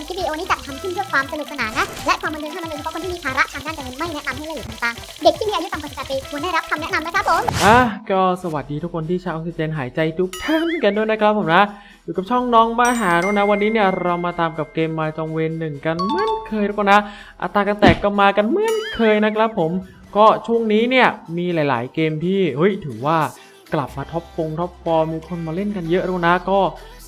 มคลิปวิดีโอนี้จัดทำขึ้นเพื่อความสนุกสนานนะ และความบันเทิงเท่านั้นโดยเฉพาะคนที่มีภาระทางด้านการเงินไม่แนะนำให้เล่นหรือทำตามเด็กที่มีอายุต่ำกว่า18ปีควรได้รับคำแนะนำนะครับผม อะก็สวัสดีทุกคนที่ใช้ออกซิเจนหายใจทุกท่านกันด้วยนะครับผมนะ อยู่กับช่องน้องมาหาแล้วนะวันนี้เนี่ยเรามาตามกับเกมมาจองเวนหนึ่งกันเหมือนเคยทุกคนนะ อัตราการแตกก็มากันเหมือนเคยนะครับผม ก็ช่วงนี้เนี่ยมีหลาย ๆ เกมที่เฮ้ยถือว่า กลับมาท็อปฟงท็อปฟอร์มมีคนมาเล่นกันเยอะแล้นะก็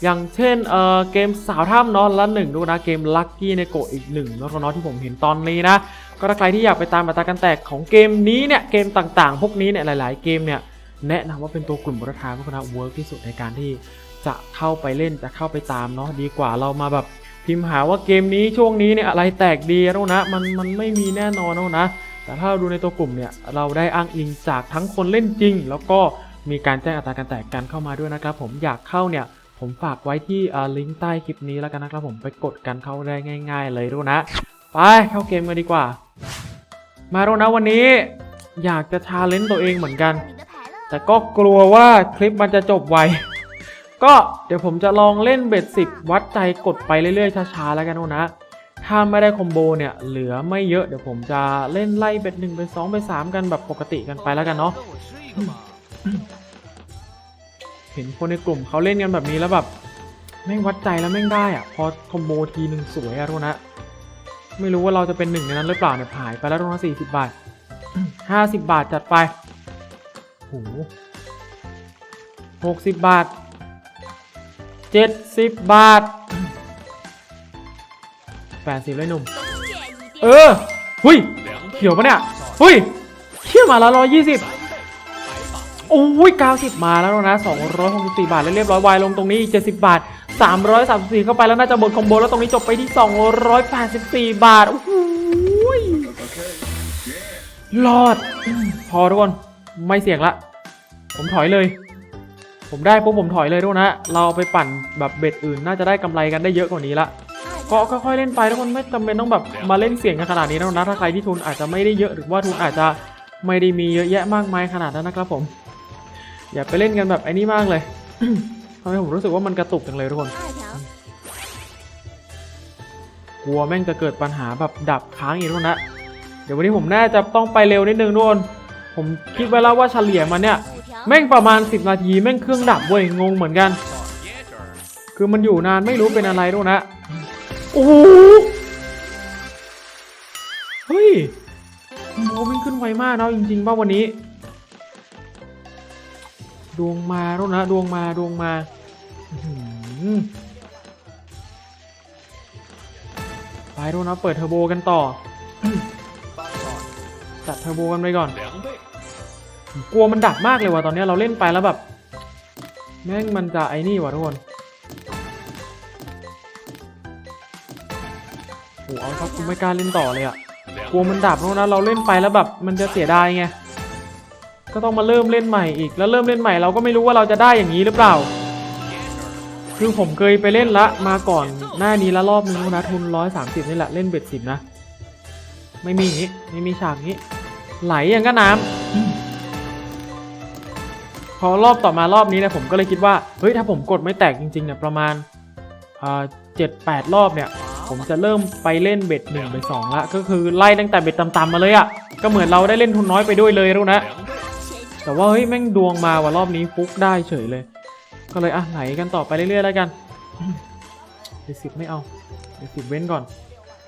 อย่างเช่นเอ่อเกมสาวถ้ำเนอนละหนึ่งด้นะเกมลัคกี้ในโกะอีกหนึ่งแล้วก็เนาะที่ผมเห็นตอนนี้นะ ก็ถ้าใครที่อยากไปตามอัตราการแตกของเกมนี้เนี่ยเกมต่างๆ พวกนี้เนี่ยหลายๆ เกมเนี่ยแนะนำว่าเป็นตัวกลุ่มบริทานพวกนะเวิร์กที่สุดในการที่จะเข้าไปเล่นจะเข้าไปตามเนาะดีกว่าเรามาแบบพิมพ์หาว่าเกมนี้ช่วงนี้เนี่ยอะไรแตกดีแล้วนะมันมันไม่มีแน่นอนแล้วนะ แต่ถ้าเราดูในตัวกลุ่มเนี่ยเราได้อ้างอิงจากทั้งคนเล่นจริง แล้วก็ มีการแจ้งอัตราการแตกกันเข้ามาด้วยนะครับ ผมอยากเข้าเนี่ยผมฝากไว้ที่อ่าลิงก์ใต้คลิปนี้แล้วกันนะครับผมไปกดกันเข้าได้ง่าย ๆ เลยด้วยนะ ไปเข้าเกมกันดีกว่า มาแล้วนะวันนี้อยากจะชาเลนจ์ตัวเองเหมือนกัน แต่ก็กลัวว่าคลิปมันจะจบไว ก็เดี๋ยวผมจะลองเล่นเบ็ดสิบวัดใจกดไปเรื่อยๆช้าๆแล้วกันนะ ถ้าไม่ได้คอมโบเนี่ยเหลือไม่เยอะเดี๋ยวผมจะเล่นไล่เบ็ดหนึ่งเบ็ดสองเบ็ดสามกันแบบปกติกันไปแล้วกันเนาะ เห็นคนในกลุ่มเขาเล่นกันแบบนี้แล้วแบบแม่งวัดใจแล้วแม่งได้อะพอคอมโบทีหนึ่งสวยอะทุกนะไม่รู้ว่าเราจะเป็นหนึ่งในนั้นหรือเปล่าเนี่ยหายไปแล้วตรงนั้นสี่สิบบาทห้าสิบบาทจัดไปโหหกสิบบาทเจ็ดสิบบาทแปดสิบเลยหนุ่ม เออ หุยเขียวปะเนี่ย หุยเขี้ยมาละร้อยยี่สิบ โอ้ยเก้าสิบมาแล้วนะสองร้อยหกสิบสี่บาทแล้วเรียบร้อยวายลงตรงนี้อีกเจ็ดสิบาทสามร้อยสามสิบสี่เข้าไปแล้วน่าจะหมดคอมโบแล้วตรงนี้จบไปที่สองร้อยแปดสิบสี่บาทโอ้โหยรอด พอทุกคน ไม่เสี่ยงละ ผมถอยเลย ผมได้ปุ๊บผมถอยเลยทุกคนนะ เราไปปั่นแบบเบ็ดอื่น น่าจะได้กำไรกันได้เยอะกว่านี้ละก็ค่อยๆเล่นไปทุกคนไม่จำเป็นต้องแบบมาเล่นเสี่ยงกันขนาดนี้นะนะถ้าใครที่ทุนอาจจะไม่ได้เยอะหรือว่าทุนอาจจะไม่ได้มีเยอะแยะมากมายขนาดนั้นนะครับผม อย่าไปเล่นกันแบบไอ้นี่มากเลยทำให้ผมรู้สึกว่ามันกระตุกจังเลยทุกคน กลัวแม่งจะเกิดปัญหาแบบดับค้างอีกทุกคนนะ เดี๋ยววันนี้ผมน่าจะต้องไปเร็วนิดนึงทุกคน ผมคิดไว้แล้วว่าเฉลี่ยมันเนี่ย แม่งประมาณ 10 นาทีแม่งเครื่องดับเว้ยงงเหมือนกัน คือมันอยู่นานไม่รู้เป็นอะไรด้วยนะ โอ้โห เฮ้ยโมวิ่งขึ้นไวมากเนาะจริงๆป่ะวันนี้ ดวงมาแล้วนะดวงมาดวงมาไปดูนะเปิดเทอร์โบกันต่อจัดเทอร์โบกันไปก่อน กลัวมันดับมากเลยว่ะตอนเนี้ยเราเล่นไปแล้วแบบ แม่งมันจะไอ้นี่ว่ะทุกคนโอ้เอาครับกูไม่กล้าเล่นต่อเลยอะกลัวมันดับเพราะนะเราเล่นไปแล้วแบบ มันจะเสียดายไง ก็ต้องมาเริ่มเล่นใหม่อีก แล้วเริ่มเล่นใหม่เราก็ไม่รู้ว่าเราจะได้อย่างนี้หรือเปล่า คือผมเคยไปเล่นละมาก่อนหน้านี้ละรอบนึงนะทุนร้อยสามสิบนี่แหละเล่นเบ็ดสิบนะ ไม่มีอย่างนี้ไม่มีฉากนี้ ไหลอย่างก็น้ำพอรอบต่อมารอบนี้นะผมก็เลยคิดว่าเฮ้ยถ้าผมกดไม่แตกจริงๆเนี่ยประมาณเจ็ดแปดรอบเนี่ยผมจะเริ่มไปเล่นเบ็ดหนึ่งเบ็ดสองละก็คือไล่ตั้งแต่เบ็ดต่ำๆมาเลยอะ่ะก็เหมือนเราได้เล่นทุนน้อยไปด้วยเลยรู้นะ แต่ว่าเฮ้ยแม่งดวงมาว่ารอบนี้ฟุกได้เฉยเลย ก็เลยอะไหลกันต่อไปเรื่อยๆแล้วกันเดสิบไม่เอาเดสิบเว้นก่อน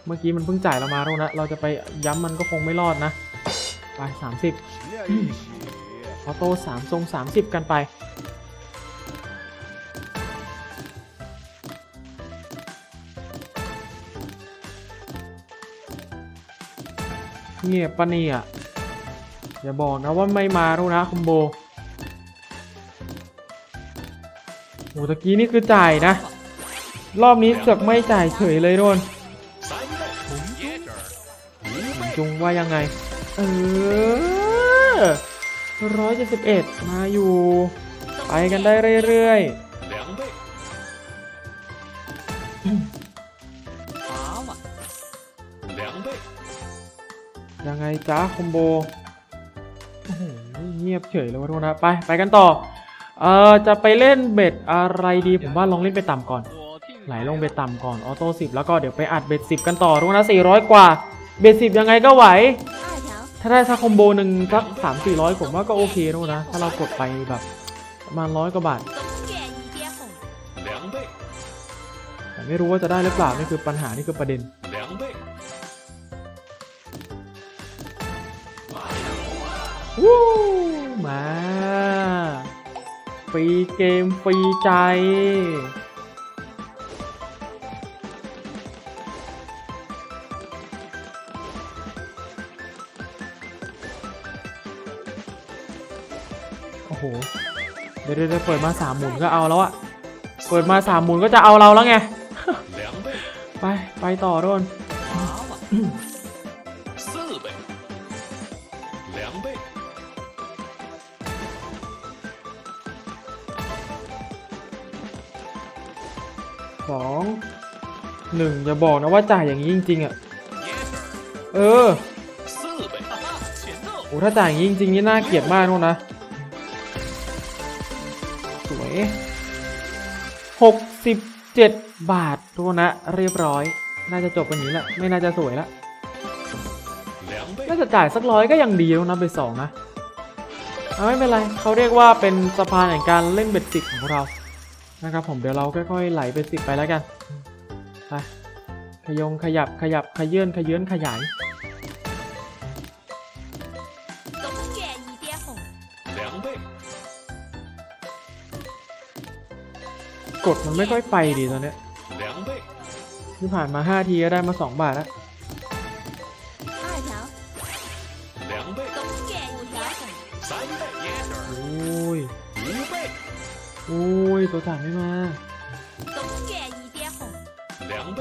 เมื่อกี้มันเพิ่งจ่ายเรามารู้วนะเราจะไปย้ำมันก็คงไม่รอดนะ ไปสามสิบออโต้สามทรงสามสิบกันไปเงียบปะเนี่ย อย่าบอกนะว่าไม่มารู้นะคอมโบโหตะกี้นี่คือจ่ายนะ รอบนี้เสือกไม่จ่ายเฉยเลยโดนจุงว่ายังไง เออร้อยเจ็ดสิบเอ็ดมาอยู่ ไปกันได้เรื่อยๆยังไงจ้าคอมโบ โอ้โหเงียบเฉยเลยวะทุกคนนะไปไปกันต่อเอ่อจะไปเล่นเบ็ดอะไรดีผมว่าลองเล่นไปต่ำก่อน ไหลลงเบ็ดต่ำก่อนออโต้สิบแล้วก็เดี๋ยวไปอัดเบ็ดสิบกันต่อทุกคนนะสี่ร้อยกว่าเบ็ดสิบยังไงก็ไหว ถ้าได้ซักคอมโบหนึ่งสักสามสี่ร้อยผมว่าก็โอเคทุกคนนะ ถ้าเรากดไปแบบประมาณร้อยกว่าบาทแต่ไม่รู้ว่าจะได้หรือเปล่านี่คือปัญหานี่คือประเด็น วู้มา ฟรีเกม ฟรีใจ โอ้โห เดี๋ยวเดี๋ยวเปิดมาสามหมุนก็เอาแล้วอะเปิดมาสามหมุนก็จะเอาเราแล้วไง ไป ไปต่อโดน两倍。 สองหนึ่งอย่าบอกนะว่าจ่ายอย่างนี้จริงๆอะ เออโอ้ถ้าจ่ายอย่างนี้จริงๆนี่น่าเกลียดมากนู่นะ สวยหกสิบเจ็ดบาทตัวนะ เรียบร้อย น่าจะจบวันนี้แหละไม่น่าจะสวยละน่าจะจ่ายสักร้อยก็ยังดีแล้วนะไปสองนะไม่เป็นไรเขาเรียกว่าเป็นสะพานแห่งการเล่นเบ็ดติดของเรา นะครับผมเดี๋ยวเราค่อยๆไหลไปติดไปแล้วกันไปขยงขยับขยับขยื่นขยื่นขยายกดมันไม่ค่อยไปดีตอนเนี้ยที่ผ่านมา 5 ทีก็ได้มา 2 บาทแล้วโอ้ย โอ้ย ตัวจ่ายไม่มา 东岳一跌红，两倍，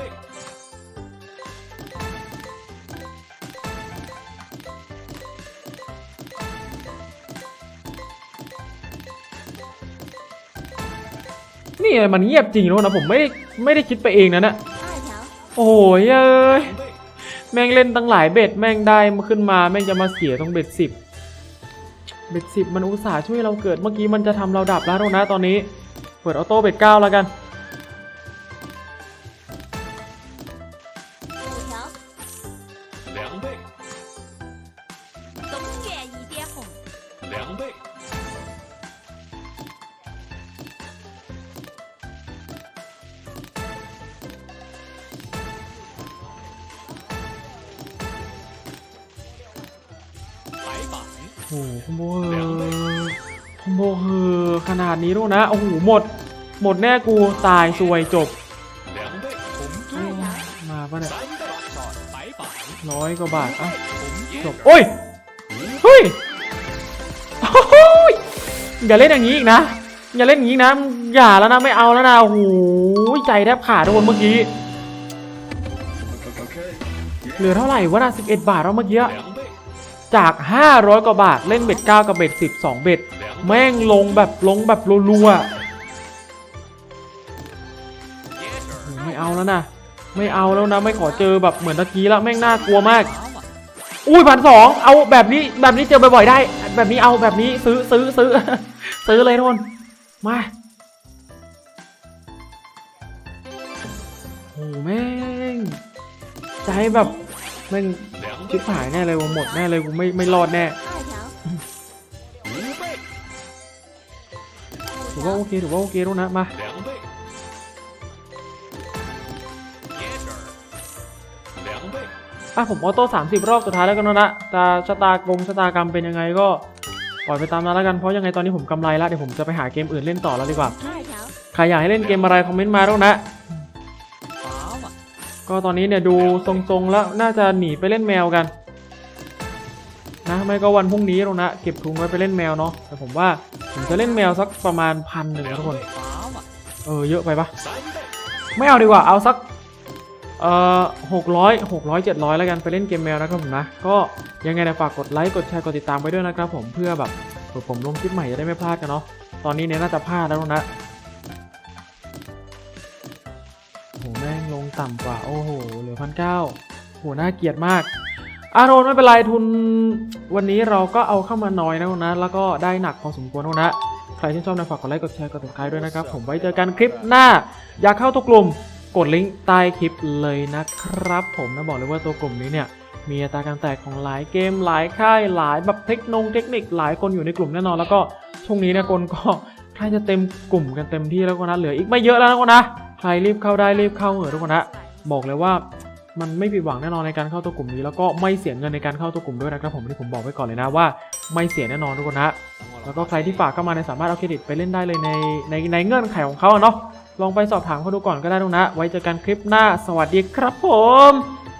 นี่มันเงียบจริงแล้วนะ ผมไม่ได้ไม่ได้คิดไปเองนะเนี่ย 二条， โอ้ยเอ้ย 两倍， แม่งเล่นตั้งหลายเบ็ด แม่งได้มาขึ้นมา แม่งจะมาเสียตรงเบ็ดสิบ เบ็ดสิบมันอุตส่าห์ช่วยเราเกิด เมื่อกี้มันจะทำเราดับแล้วนะตอนนี้ เปิดออโต้เบ็ดเก้าแล้วกัน 五条，两倍，东岳一跌红，两倍， หคอมโบเฮอคอมโบเฮอขนาดนี้ลูกนะ โอ้โห หมด หมดแน่กูตายซวยจบ มาปะเนี่ยร้อยกว่าบาทอะจบ โอ้ย เฮ้ยอย่าเล่นอย่างนี้อีกนะ อย่าเล่นอย่างนี้นะ อย่าแล้วนะ ไม่เอาแล้วนะโอ้โหใจแทบขาดทุกคนเมื่อกี้ เหลือเท่าไหร่วะนะสิบเอ็ดบาทแล้วเมื่อกี้ จาก 500 กว่าบาท เล่นเบ็ด 9 กับเบ็ด 10 2 เบ็ด แม่งลงแบบลงแบบรัวๆไม่เอาแล้วนะ ไม่เอาแล้วนะ ไม่ขอเจอแบบเหมือนตะกี้ละแม่งน่ากลัวมาก อุ้ยพันสองเอาแบบนี้แบบนี้เจอบ่อยๆได้ แบบนี้เอาแบบนี้ซื้อซื้อซื้อซื้อเลยทุกคนมาโอ้แม่งใจแบบแม่ง ชิบหายแน่เลยกูหมดแน่เลยกูไม่ไม่รอดแน่ถือว่าโอเคถือว่าโอเคแล้วนะมาอะผมออโต้สามสิบรอบสุดท้ายแล้วกันนะตาชะตากรงชะตากรรมเป็นยังไงก็ปล่อยไปตามนั้นแล้วกันเพราะยังไงตอนนี้ผมกำไรละเดี๋ยวผมจะไปหาเกมอื่นเล่นต่อแล้วดีกว่าใครอยากให้เล่นเกมอะไรคอมเมนต์มาแล้วนะ ก็ตอนนี้เนี่ยดูทรงๆแล้วน่าจะหนีไปเล่นแมวกัน นะไม่ก็วันพรุ่งนี้ตรงนะเก็บถุงไว้ไปเล่นแมวเนาะแต่ผมว่าผมจะเล่นแมวสักประมาณพันหนึ่งทุกคนเออเยอะไปปะไม่เอาดีกว่าเอาสักเอ่อหกร้อยหกร้อยเจ็ดร้อยแล้วกันไปเล่นเกมแมวนะครับผมนะ ก็ยังไงนะฝากกดไลค์กดแชร์กดติดตามไปด้วยนะครับผมเพื่อแบบผมลงคลิปใหม่จะได้ไม่พลาดกันเนาะตอนนี้เนี่ยน่าจะพลาดแล้วนะ ต่ำกว่า โอ้โห เหลือพันเก้าโหน่าเกลียดมากอารมณ์ไม่เป็นไรทุนวันนี้เราก็เอาเข้ามาน้อยนะนะ แล้วก็ได้หนักพอสมควรนะ ใครที่ชอบนะฝากกดไลค์กดแชร์กดติดตามด้วยนะครับ ผมไว้เจอกันคลิปหน้า อยากเข้าทุกกลุ่มกดลิงก์ใต้คลิปเลยนะครับ ผมนะบอกเลยว่าตัวกลุ่มนี้เนี่ยมีอัตราการแตกของหลายเกมหลายค่ายหลายแบบเทคโนงเทคนิคหลายคนอยู่ในกลุ่มแน่นอน แล้วก็ช่วงนี้เนี่ยคนก็ใกล้จะเต็มกลุ่มกันเต็มที่แล้วก็นะเหลืออีกไม่เยอะแล้วนะคนนะ ครรีบเข้าได้รีบเข้าเหอะทุกคนนะบอกเลยว่ามันไม่ผิดหวังแน่นอนในการเข้าตัวกลุ่มนี้ แล้วก็ไม่เสียเงินในการเข้าตัวกลุ่มด้วยนะครับผมที่ผมบอกไว้ก่อนเลยนะว่า ไม่เสียแน่นอนทุกคนนะแล้วก็ใครที่ฝากเข้ามาในสามารถเอาเครดิตไปเล่นได้เลยในในในเงื่อนไขของเขาเนาะลองไปสอบถามเขาดูก่อนก็ได้ทุกนะ ไว้เจอกันคลิปหน้าสวัสดีครับผม